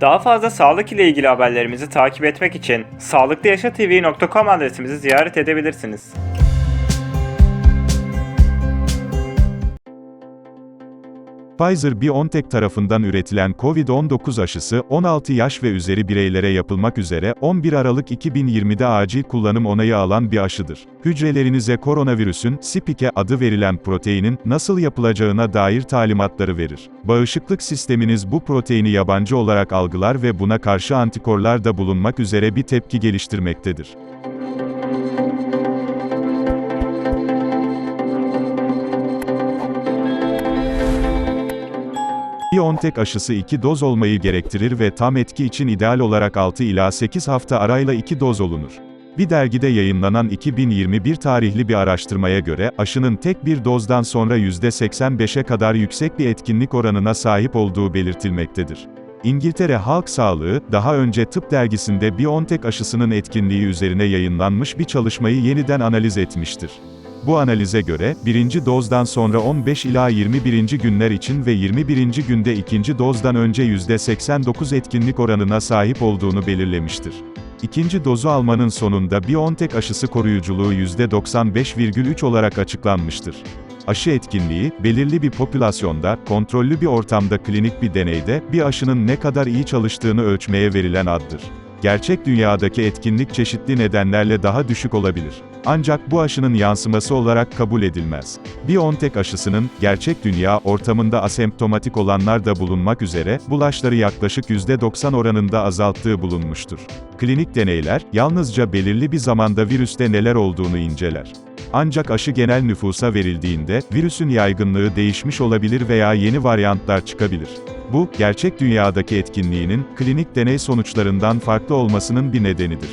Daha fazla sağlık ile ilgili haberlerimizi takip etmek için sağlıklıyaşatv.com adresimizi ziyaret edebilirsiniz. Pfizer-BioNTech tarafından üretilen COVID-19 aşısı, 16 yaş ve üzeri bireylere yapılmak üzere 11 Aralık 2020'de acil kullanım onayı alan bir aşıdır. Hücrelerinize koronavirüsün, spike adı verilen proteinin, nasıl yapılacağına dair talimatları verir. Bağışıklık sisteminiz bu proteini yabancı olarak algılar ve buna karşı antikorlar da bulunmak üzere bir tepki geliştirmektedir. BioNTech aşısı 2 doz olmayı gerektirir ve tam etki için ideal olarak 6 ila 8 hafta arayla 2 doz olunur. Bir dergide yayınlanan 2021 tarihli bir araştırmaya göre, aşının tek bir dozdan sonra %85'e kadar yüksek bir etkinlik oranına sahip olduğu belirtilmektedir. İngiltere Halk Sağlığı, daha önce tıp dergisinde BioNTech aşısının etkinliği üzerine yayınlanmış bir çalışmayı yeniden analiz etmiştir. Bu analize göre, birinci dozdan sonra 15 ila 21. günler için ve 21. günde ikinci dozdan önce %89 etkinlik oranına sahip olduğunu belirlemiştir. İkinci dozu almanın sonunda BioNTech aşısı koruyuculuğu %95,3 olarak açıklanmıştır. Aşı etkinliği, belirli bir popülasyonda, kontrollü bir ortamda klinik bir deneyde, bir aşının ne kadar iyi çalıştığını ölçmeye verilen addır. Gerçek dünyadaki etkinlik çeşitli nedenlerle daha düşük olabilir. Ancak bu aşının yansıması olarak kabul edilmez. BioNTech aşısının, gerçek dünya ortamında asemptomatik olanlar da bulunmak üzere, bulaşları yaklaşık %90 oranında azalttığı bulunmuştur. Klinik deneyler, yalnızca belirli bir zamanda virüste neler olduğunu inceler. Ancak aşı genel nüfusa verildiğinde, virüsün yaygınlığı değişmiş olabilir veya yeni varyantlar çıkabilir. Bu, gerçek dünyadaki etkinliğinin, klinik deney sonuçlarından farklı olmasının bir nedenidir.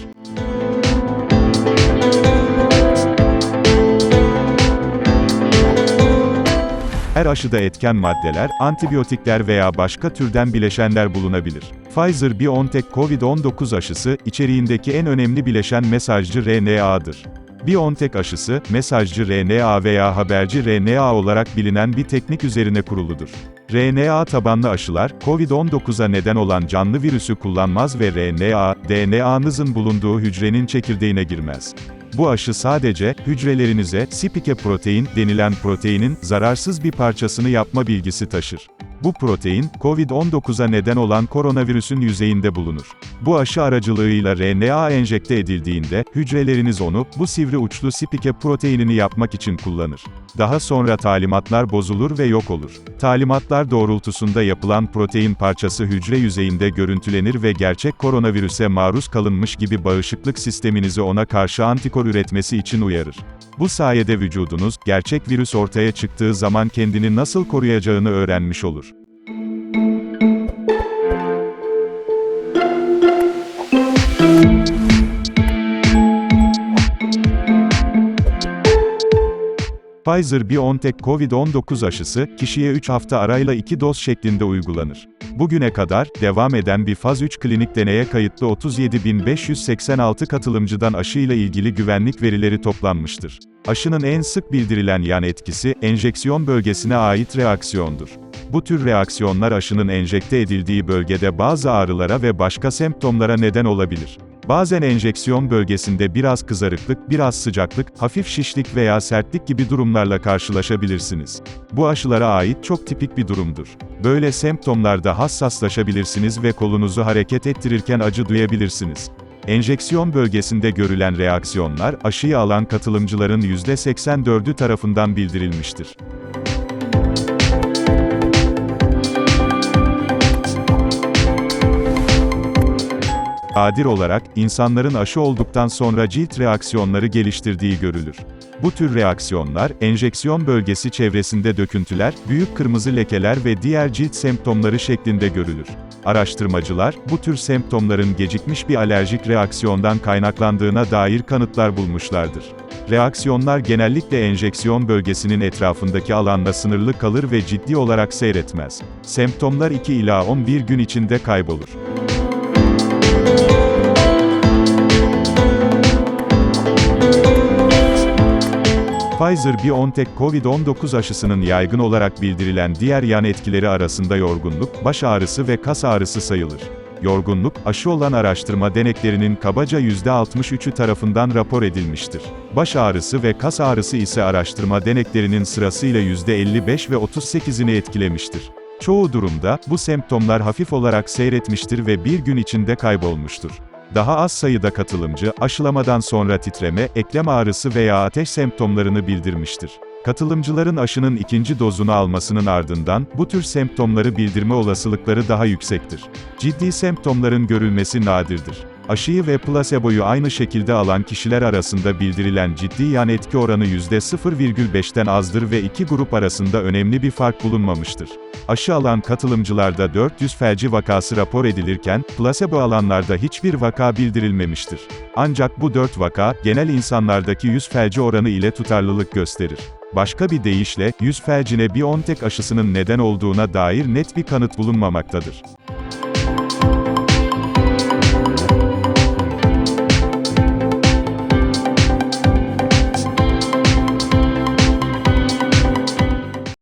Her aşıda etken maddeler, antibiyotikler veya başka türden bileşenler bulunabilir. Pfizer-BioNTech COVID-19 aşısı, içeriğindeki en önemli bileşen mesajcı RNA'dır. BioNTech aşısı, mesajcı RNA veya haberci RNA olarak bilinen bir teknik üzerine kuruludur. RNA tabanlı aşılar, COVID-19'a neden olan canlı virüsü kullanmaz ve RNA, DNA'nızın bulunduğu hücrenin çekirdeğine girmez. Bu aşı sadece, hücrelerinize, spike protein denilen proteinin, zararsız bir parçasını yapma bilgisi taşır. Bu protein, COVID-19'a neden olan koronavirüsün yüzeyinde bulunur. Bu aşı aracılığıyla RNA enjekte edildiğinde, hücreleriniz onu, bu sivri uçlu spike proteinini yapmak için kullanır. Daha sonra talimatlar bozulur ve yok olur. Talimatlar doğrultusunda yapılan protein parçası hücre yüzeyinde görüntülenir ve gerçek koronavirüse maruz kalınmış gibi bağışıklık sisteminizi ona karşı antikor üretmesi için uyarır. Bu sayede vücudunuz, gerçek virüs ortaya çıktığı zaman kendini nasıl koruyacağını öğrenmiş olur. Pfizer-BioNTech COVID-19 aşısı, kişiye 3 hafta arayla 2 doz şeklinde uygulanır. Bugüne kadar, devam eden bir faz 3 klinik deneye kayıtlı 37.586 katılımcıdan aşıyla ilgili güvenlik verileri toplanmıştır. Aşının en sık bildirilen yan etkisi, enjeksiyon bölgesine ait reaksiyondur. Bu tür reaksiyonlar aşının enjekte edildiği bölgede bazı ağrılara ve başka semptomlara neden olabilir. Bazen enjeksiyon bölgesinde biraz kızarıklık, biraz sıcaklık, hafif şişlik veya sertlik gibi durumlarla karşılaşabilirsiniz. Bu aşılara ait çok tipik bir durumdur. Böyle semptomlarda hassaslaşabilirsiniz ve kolunuzu hareket ettirirken acı duyabilirsiniz. Enjeksiyon bölgesinde görülen reaksiyonlar, aşıyı alan katılımcıların %84'ü tarafından bildirilmiştir. Nadir olarak, insanların aşı olduktan sonra cilt reaksiyonları geliştirdiği görülür. Bu tür reaksiyonlar, enjeksiyon bölgesi çevresinde döküntüler, büyük kırmızı lekeler ve diğer cilt semptomları şeklinde görülür. Araştırmacılar, bu tür semptomların gecikmiş bir alerjik reaksiyondan kaynaklandığına dair kanıtlar bulmuşlardır. Reaksiyonlar genellikle enjeksiyon bölgesinin etrafındaki alanda sınırlı kalır ve ciddi olarak seyretmez. Semptomlar 2 ila 11 gün içinde kaybolur. Pfizer-BioNTech COVID-19 aşısının yaygın olarak bildirilen diğer yan etkileri arasında yorgunluk, baş ağrısı ve kas ağrısı sayılır. yorgunluk, aşı olan araştırma deneklerinin kabaca %63'ü tarafından rapor edilmiştir. Baş ağrısı ve kas ağrısı ise araştırma deneklerinin sırasıyla %55 ve 38'ini etkilemiştir. Çoğu durumda, bu semptomlar hafif olarak seyretmiştir ve bir gün içinde kaybolmuştur. Daha az sayıda katılımcı, aşılamadan sonra titreme, eklem ağrısı veya ateş semptomlarını bildirmiştir. Katılımcıların aşının ikinci dozunu almasının ardından, bu tür semptomları bildirme olasılıkları daha yüksektir. Ciddi semptomların görülmesi nadirdir. Aşıyı ve plaseboyu aynı şekilde alan kişiler arasında bildirilen ciddi yan etki oranı %0,5'ten azdır ve iki grup arasında önemli bir fark bulunmamıştır. Aşı alan katılımcılarda 400 felci vakası rapor edilirken, plasebo alanlarda hiçbir vaka bildirilmemiştir. Ancak bu 4 vaka, genel insanlardaki yüz felci oranı ile tutarlılık gösterir. Başka bir deyişle, yüz felcine BioNTech aşısının neden olduğuna dair net bir kanıt bulunmamaktadır.